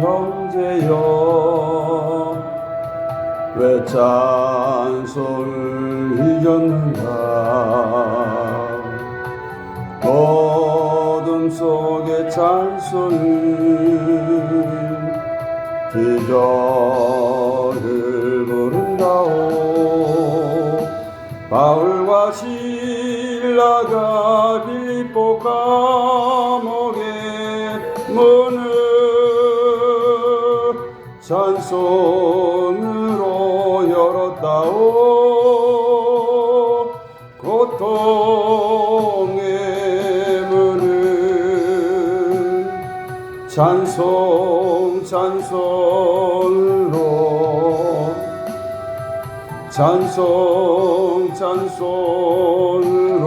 형제여 왜 찬송을 잊었는가? 어둠 속의 찬송을 기적을 부른다오. 바울과 신라가 빌립보 감옥에 문을 찬송으로 열었다오. 고통의 문을 찬송 찬송으로 찬송 찬송으로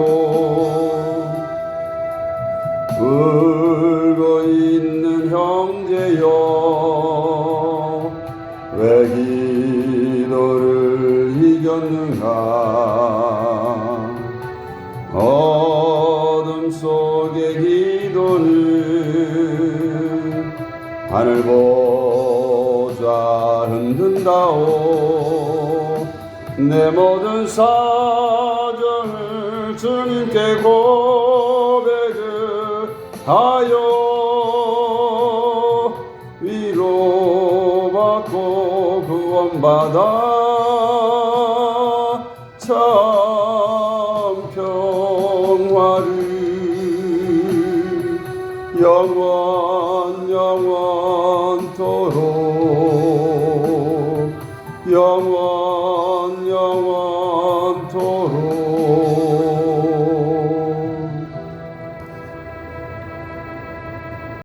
형제여 왜 기도를 이겼는가 어둠 속의 기도는 하늘 보좌 흔든다오. 내 모든 사정을 주님께 고백하여 구원받아 참 평화를 영원 영원토록 영원